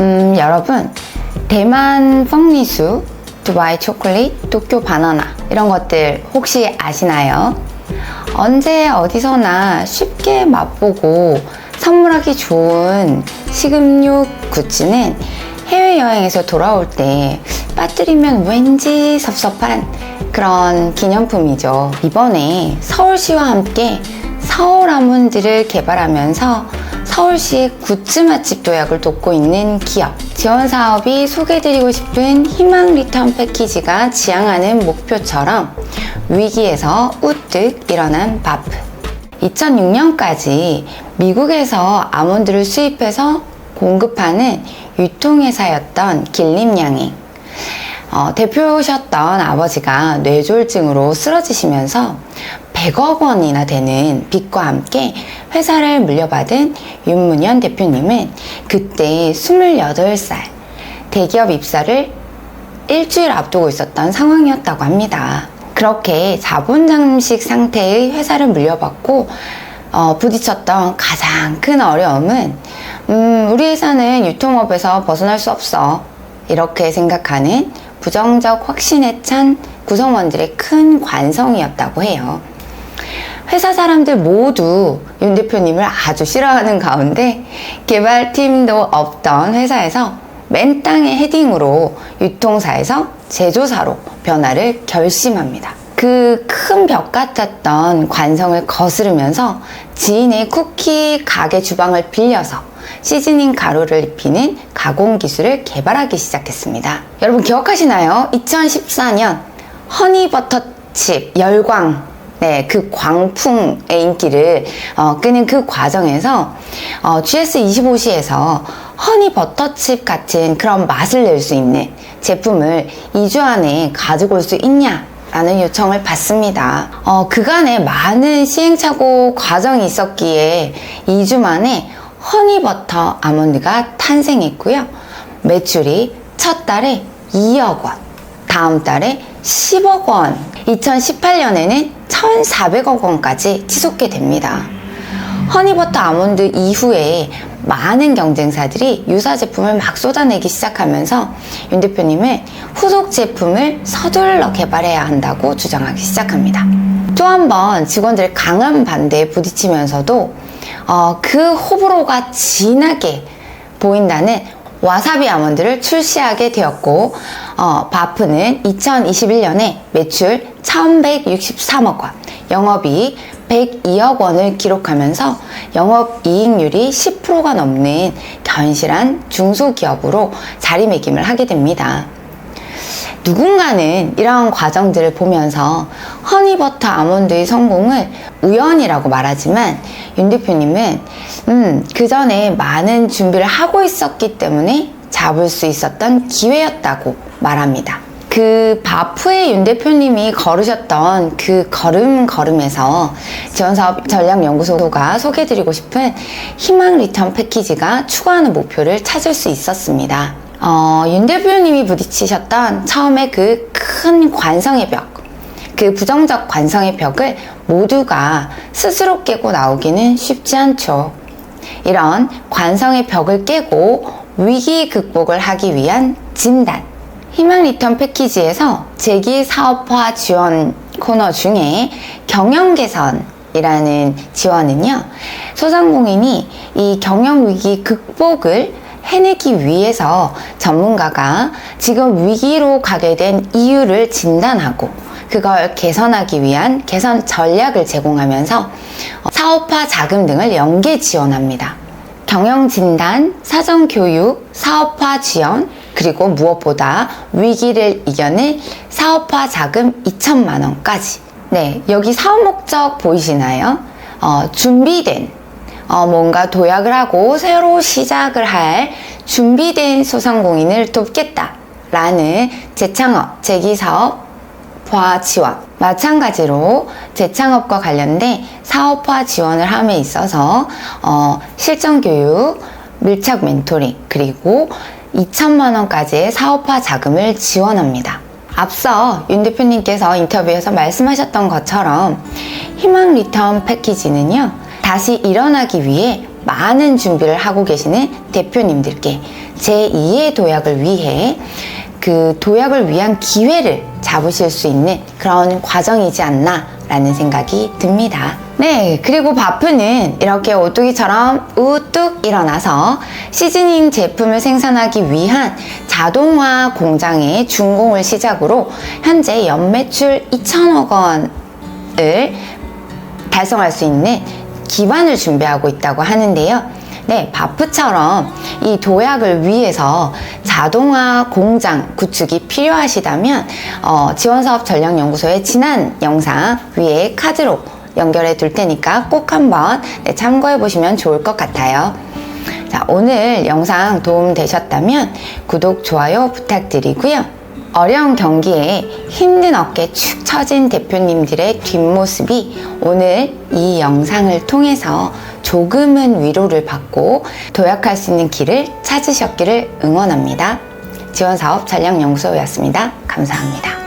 음, 여러분, 대만 펑리수, 두바이 초콜릿, 도쿄 바나나 이런 것들 혹시 아시나요? 언제 어디서나 쉽게 맛보고 선물하기 좋은 식음료 굿즈는 해외여행에서 돌아올 때 빠뜨리면 왠지 섭섭한 그런 기념품이죠. 이번에 서울시와 함께 서울 아몬드를 개발하면서 서울시의 굿즈 맛집 도약을 돕고 있는 기업. 지원 사업이 소개해드리고 싶은 희망 리턴 패키지가 지향하는 목표처럼 위기에서 우뚝 일어난 바프. 2006년까지 미국에서 아몬드를 수입해서 공급하는 유통회사였던 길림양행. 어, 대표셨던 아버지가 뇌졸중으로 쓰러지시면서 100억 원이나 되는 빚과 함께 회사를 물려받은 윤문현 대표님은 그때 28살 대기업 입사를 일주일 앞두고 있었던 상황이었다고 합니다. 그렇게 자본 잠식 상태의 회사를 물려받고 어, 부딪혔던 가장 큰 어려움은 음, 우리 회사는 유통업에서 벗어날 수 없어 이렇게 생각하는 부정적 확신에 찬 구성원들의 큰 관성이었다고 해요. 회사 사람들 모두 윤 대표님을 아주 싫어하는 가운데 개발팀도 없던 회사에서 맨 땅의 헤딩으로 유통사에서 제조사로 변화를 결심합니다. 그 큰 벽 같았던 관성을 거스르면서 지인의 쿠키 가게 주방을 빌려서 시즈닝 가루를 입히는 가공 기술을 개발하기 시작했습니다. 여러분 기억하시나요? 2014년 허니버터칩 열광 네, 그 광풍의 인기를 어, 끄는 그 과정에서 어, GS25시에서 허니 버터칩 같은 그런 맛을 낼 수 있는 제품을 2주 안에 가지고 올 수 있냐? 라는 요청을 받습니다. 어, 그간에 많은 시행착오 과정이 있었기에 2주 만에 허니버터 아몬드가 탄생했고요. 매출이 첫 달에 2억 원, 다음 달에 10억 원, 2018년에는 1,400억 원까지 치솟게 됩니다. 허니버터 아몬드 이후에 많은 경쟁사들이 유사 제품을 막 쏟아내기 시작하면서 윤 대표님은 후속 제품을 서둘러 개발해야 한다고 주장하기 시작합니다. 또 한 번 직원들의 강한 반대에 부딪히면서도 어, 그 호불호가 진하게 보인다는 와사비 아몬드를 출시하게 되었고 어, 바프는 2021년에 매출 1163억 원, 영업이익 102억 원을 기록하면서 영업이익률이 10%가 넘는 견실한 중소기업으로 자리매김을 하게 됩니다. 누군가는 이러한 과정들을 보면서 허니버터 아몬드의 성공을 우연이라고 말하지만 윤 대표님은 음, 그 전에 많은 준비를 하고 있었기 때문에 잡을 수 있었던 기회였다고 말합니다. 그 바프의 윤 대표님이 걸으셨던 그 걸음걸음에서 지원사업 전략연구소가 소개해드리고 싶은 희망 리턴 패키지가 추구하는 목표를 찾을 수 있었습니다. 어, 윤 대표님이 부딪히셨던 처음에 그 큰 관성의 벽, 그 부정적 관성의 벽을 모두가 스스로 깨고 나오기는 쉽지 않죠. 이런 관성의 벽을 깨고 위기 극복을 하기 위한 진단. 희망 리턴 패키지에서 재기 사업화 지원 코너 중에 경영 개선 이라는 지원은요, 소상공인이 이 경영 위기 극복을 해내기 위해서 전문가가 지금 위기로 가게 된 이유를 진단하고 그걸 개선하기 위한 개선 전략을 제공하면서 사업화 자금 등을 연계 지원합니다. 경영 진단, 사전 교육, 사업화 지원, 그리고 무엇보다 위기를 이겨낼 사업화 자금 2천만 원까지. 네, 여기 사업 목적 보이시나요? 어, 준비된 어, 뭔가 도약을 하고 새로 시작을 할 준비된 소상공인을 돕겠다 라는 재창업, 재기사업화 지원. 마찬가지로 재창업과 관련된 사업화 지원을 함에 있어서 어, 실전 교육, 밀착 멘토링, 그리고 2천만 원까지의 사업화 자금을 지원합니다. 앞서 윤 대표님께서 인터뷰에서 말씀하셨던 것처럼 희망 리턴 패키지는요, 다시 일어나기 위해 많은 준비를 하고 계시는 대표님들께 제2의 도약을 위해 그 도약을 위한 기회를 잡으실 수 있는 그런 과정이지 않나 라는 생각이 듭니다. 네, 그리고 바프는 이렇게 오뚜기처럼 우뚝 일어나서 시즈닝 제품을 생산하기 위한 자동화 공장의 준공을 시작으로 현재 연매출 2천억 원을 달성할 수 있는 기반을 준비하고 있다고 하는데요. 네, 바프처럼 이 도약을 위해서 자동화 공장 구축이 필요하시다면 어, 지원사업 전략연구소의 지난 영상 위에 카드로 연결해 둘 테니까 꼭 한번 네, 참고해 보시면 좋을 것 같아요. 자, 오늘 영상 도움 되셨다면 구독, 좋아요 부탁드리고요. 어려운 경기에 힘든 어깨 축 처진 대표님들의 뒷모습이 오늘 이 영상을 통해서 조금은 위로를 받고 도약할 수 있는 길을 찾으셨기를 응원합니다. 지원사업 전략연구소였습니다. 감사합니다.